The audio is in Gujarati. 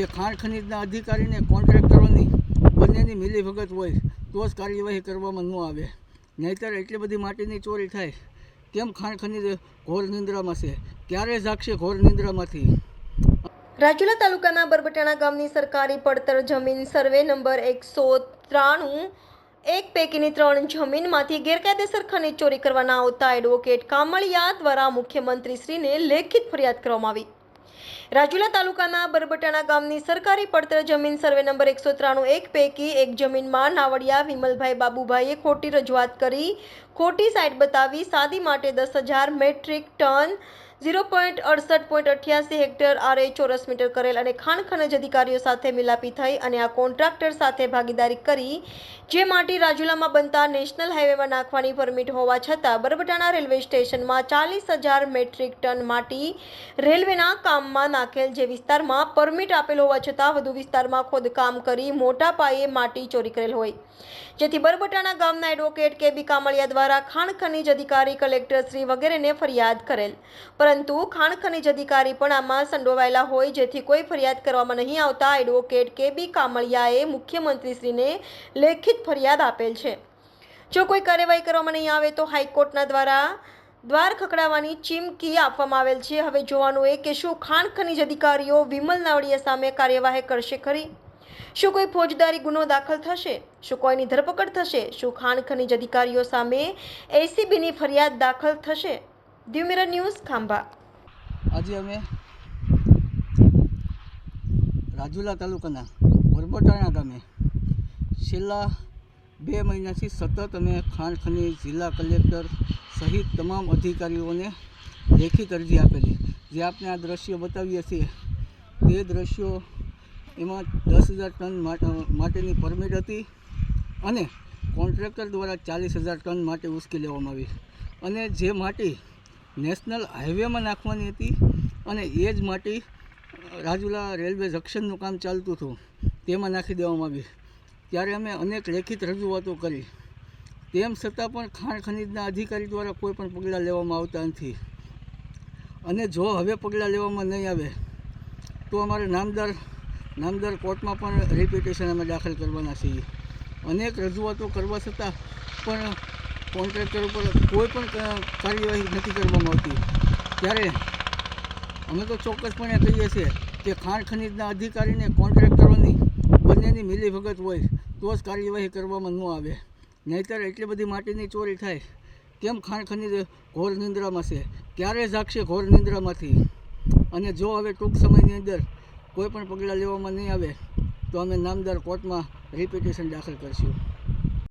કે ખાણ ખનીજના અધિકારીને કોન્ટ્રાક્ટરોની બંનેની મિલીભગત હોય તો જ કાર્યવાહી કરવામાં ન આવે. નહીંતર એટલી બધી માટીની ચોરી થાય. કેમ ખાણ ખનીજ ઘોર નિંદ્રામાં છે? ક્યારે જાગશે ઘોર નિંદ્રામાંથી? રાજુલા તાલુકાના બરબટાણા ગામની સરકારી પડતર જમીન સર્વે નંબર એકસો ત્રાણું, એક પૈકીની ત્રણ જમીનમાંથી ગેરકાયદેસર ખનીજ ચોરી કરવાના આવતા એડવોકેટ કામળિયા દ્વારા મુખ્યમંત્રીશ્રીને લેખિત ફરિયાદ કરવામાં આવી. રાજુલા તાલુકાના બરબટાણા ગામની સરકારી પડતર જમીન સર્વે નંબર એકસો ત્રાણું એક પૈકી એક જમીનમાં નાવડિયા વિમલભાઈ બાબુભાઈએ ખોટી રજૂઆત કરી. ખોટી સાઇટ બતાવી, સાદી માટે દસ હજાર મેટ્રિક ટન ઝીરો પોઈન્ટ અડસઠ પોઈન્ટ અઠ્યાસી હેક્ટર આરે ચોરસ મીટર કરેલ અને ખાણ ખનજ અધિકારીઓ સાથે મિલાપી થઈ અને આ કોન્ટ્રાક્ટર સાથે ભાગીદારી કરી, જે માટી રાજુલામાં બનતા નેશનલ હાઈવેમાં નાખવાની પરમિટ હોવા છતાં બરબટાણા રેલવે સ્ટેશનમાં ચાલીસ હજાર મેટ્રિક ટન માટી રેલવેના કામમાં નાખેલ જે વિસ્તારમાં પરમિટ આપેલ હોવા છતાં વધુ વિસ્તારમાં ખોદકામ કરી મોટા પાયે માટી ચોરી કરેલ હોય. જેથી બરબટાણા ગામના એડવોકેટ કે બી કામળિયા દ્વારા ખાણ ખનીજ અધિકારી કલેક્ટર શ્રી વગેરેને ફરિયાદ કરેલ. પરંતુ ખાણ ખનીજ અધિકારી પણ આમાં સંડોવાયેલા હોય જેથી કોઈ ફરિયાદ કરવામાં નહીં આવતા એડવોકેટ કે બી કામળિયાએ મુખ્યમંત્રીશ્રીને લેખિત ફરિયાદ આપેલ છે. જો કોઈ કાર્યવાહી કરવામાં નહીં આવે તો હાઈકોર્ટના દ્વારા દ્વાર ખખડાવવાની ચીમકી આપવામાં આવેલ છે. હવે જોવાનું એ કે શું ખાણ ખનીજ અધિકારીઓ વિમલ નાવડિયા સામે કાર્યવાહી કરશે ખરી? શું કોઈ ફોજદારી ગુનો દાખલ થશે? શું કોઈની ધરપકડ થશે? શું ખાણ ખનીજ અધિકારીઓ સામે એસીબીની ફરિયાદ દાખલ થશે? મિરર ન્યૂઝ ખાંભા આજે અમે રાજુલા તાલુકાના વરબટાણા ગામે છેલ્લા બે મહિનાથી સતત અમે ખાણ ખનીજ, જિલ્લા કલેક્ટર સહિત તમામ અધિકારીઓને લેખિત અરજી આપેલી. જે આપને આ દ્રશ્યો બતાવીએ છીએ, તે દ્રશ્યો એમાં દસ હજાર ટન માટેની પરમિટ હતી અને કોન્ટ્રાક્ટર દ્વારા ચાલીસ હજાર ટન માટે ઉશ્કેલી લેવામાં આવી. અને જે માટી નેશનલ હાઈવેમાં નાખવાની હતી અને એ જ માટી રાજુલા રેલવે જંક્શનનું કામ ચાલતું હતું. તેમાં નાખી દેવામાં આવી ત્યારે અમે અનેક લેખિત રજૂઆતો કરી. તેમ છતાં પણ ખાણ ખનીજના અધિકારી દ્વારા કોઈ પણ પગલાં લેવામાં આવતા નથી. અને જો હવે પગલાં લેવામાં નહીં આવે, તો અમારે નામદાર નામદાર કોર્ટમાં પણ રિપિટેશન અમે દાખલ કરવાના છીએ. અનેક રજૂઆતો કરવા છતાં પણ કોન્ટ્રાક્ટર ઉપર કોઈ પણ કાર્યવાહી નથી કરવામાં આવતી. ત્યારે અમે તો ચોક્કસપણે કહીએ છીએ કે ખાણ ખનીજના અધિકારીને, કોન્ટ્રાક્ટરોની, બંનેની મિલીભગત હોય તો જ કાર્યવાહી કરવામાં ન આવે. નહીંતર એટલી બધી માટીની ચોરી થાય. કેમ ખાણ ખનીજ ઘોર નિંદ્રામાં છે? ક્યારે જાગશે ઘોર નિંદ્રામાંથી? અને જો હવે ટૂંક સમયની અંદર કોઈ પણ પગલાં લેવામાં નહીં આવે, તો અમે નામદાર કોર્ટમાં રિપિટેશન દાખલ કરશું.